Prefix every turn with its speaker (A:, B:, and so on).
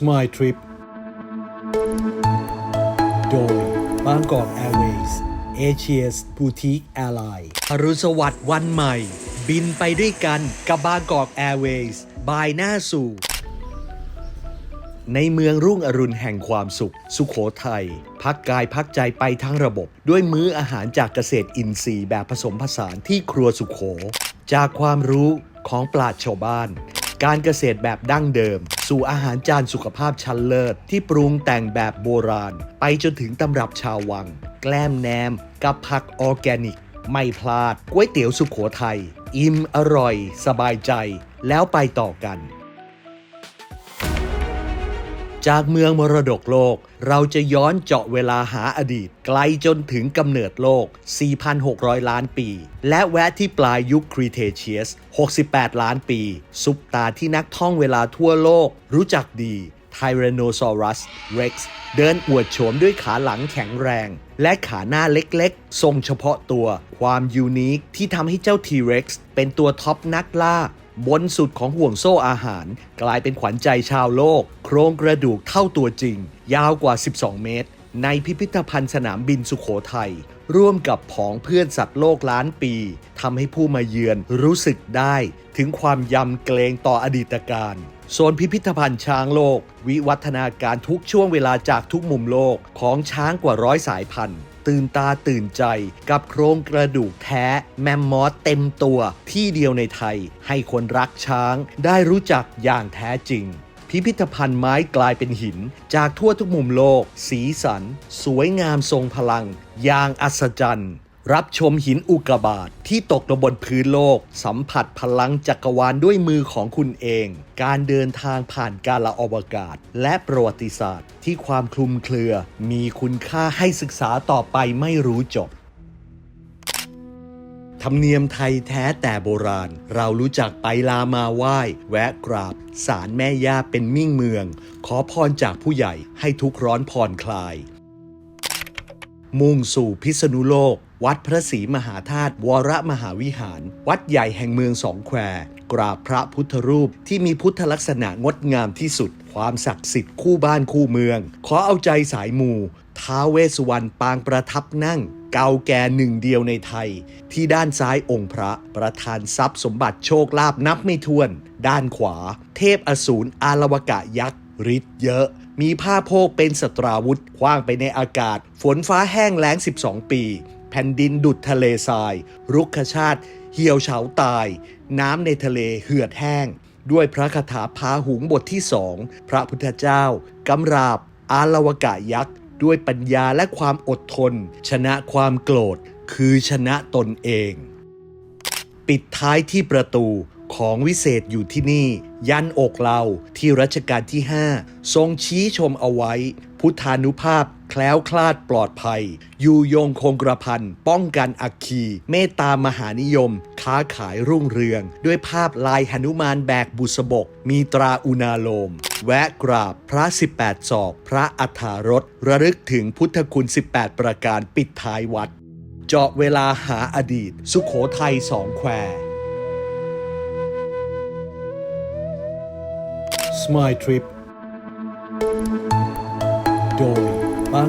A: Smile Trip โดยบางกอกแอร์เวย์สเอเชียสบูติกแอร์ไลน์อรุณสวัสดิ์วันใหม่ บินไปด้วยกันกับบางกอกแอร์เวย์สบายหน้าสู่ ในเมืองรุ่งอรุณแห่งความสุข สุขโขทัยพักกายพักใจไปทั้งระบบ ด้วยมื้ออาหารจากเกษตรอินทรีย์แบบผสมผสานที่ครัวสุขโข จากความรู้ของปราชญ์ชาวบ้าน การเกษตรแบบดั้งเดิม สู่อาหารจานสุขภาพชั้นเลิศ ที่ปรุงแต่งแบบโบราณ ไปจนถึงตำรับชาววัง แกล้มแนม กับผักออร์แกนิก ไม่พลาดก๋วยเตี๋ยวสุขโขทัยอิ่มอร่อย สบายใจ แล้วไปต่อกัน จากเมืองมรดกโลก เราจะย้อนเจาะเวลาหาอดีต ไกลจนถึงกำเนิดโลก 4,600 ล้านปี และแวะที่ปลายยุคครีเทเชียส 68 ล้านปี ซุปตาที่นักท่องเวลาทั่วโลก รู้จักดีไทเรโนซอรัส เร็กซ์ เดินอวดโฉมด้วยขาหลังแข็งแรง และขาหน้าเล็กๆ ทรงเฉพาะตัว ความยูนิคที่ทำให้เจ้าทีเร็กซ์เป็นตัวท็อปนักล่า บนสุดของห่วงโซ่อาหาร กลายเป็นขวัญใจชาวโลก โครงกระดูกเท่าตัวจริง ยาวกว่า 12 เมตร ในพิพิธภัณฑ์สนามบินสุขโขทัยร่วมกับผองเพื่อนสัตว์โลกล้านปีทำให้ผู้มาเยือนรู้สึกได้ ถึงความยำเกรงต่ออดีตการโซนพิพิธภัณฑ์ช้างโลก วิวัฒนาการทุกช่วงเวลาจากทุกมุมโลกของช้างกว่าร้อยสายพันธุ์ ตื่นตาตื่นใจ กับโครงกระดูกแท้ แมมมอสเต็มตัว ที่เดียวในไทย ให้คนรักช้างได้รู้จักอย่างแท้จริง พิพิธภัณฑ์ไม้กลายเป็นหิน จากทั่วทุกมุมโลก สีสัน สวยงามทรงพลัง อย่างอัศจรรย์ รับชมหินอุกกาบาตที่ตกลงบนพื้นโลก สัมผัสพลังจักรวาลด้วยมือของคุณเอง การเดินทางผ่านกาลอวกาศ และประวัติศาสตร์ ที่ความคลุมเครือ มีคุณค่าให้ศึกษาต่อไปไม่รู้จบธรรมเนียมไทยแท้แต่โบราณ เรารู้จักไปลามาไหว้ แวะกราบสารแม่ย่าเป็นมิ่งเมือง ขอพรจากผู้ใหญ่ให้ทุกข์ร้อนผ่อนคลาย มุ่งสู่พิษณุโลก วัดพระศรีมหาธาตุวรมหาวิหาร วัดใหญ่แห่งเมืองสองแคว กราบพระพุทธรูปที่มีพุทธลักษณะงดงามที่สุด ความศักดิ์สิทธิ์คู่บ้านคู่เมือง ขอเอาใจสายมูท้าเวสวรรณปางประทับนั่ง เก่าแก่หนึ่งเดียวในไทย ที่ด้านซ้ายองค์พระประธานทรัพย์สมบัติโชคลาภนับไม่ถ้วน ด้านขวา เทพอสูรอารวกะยักษ์ฤทธิ์เยอะ มีผ้าโพกเป็นสตราวุธคว้างไปในอากาศ ฝนฟ้าแห้งแล้ง 12 ปี แผ่นดินดุดทะเลทราย รุกขชาติ เหี่ยวเฉาตาย น้ำในทะเลเหือดแห้ง ด้วยพระคาถาพาหุงบทที่สองพระพุทธเจ้ากำราบ อารวกะยักษ์ ด้วยปัญญาและความอดทน ชนะความโกรธ คือชนะตนเอง ปิดท้ายที่ประตู ของวิเศษอยู่ที่นี่ ยันอกเราที่รัชกาลที่ 5 ทรงชี้ชมเอาไว้ พุทธานุภาพแคล้วคลาดปลอดภัย อยู่ยงคงกระพัน ป้องกันอักคี เมตตามหานิยม ค้าขายรุ่งเรือง ด้วยภาพลายหนุมานแบกบุษบก มีตราอุณาโลม แวะกราบพระ 18 ศอก พระอัฐารสระลึกถึงพุทธคุณ 18 ประการปิดท้ายวัด เจาะเวลาหาอดีต สุขโขทัยสองแคว Smile Trip โดยบาง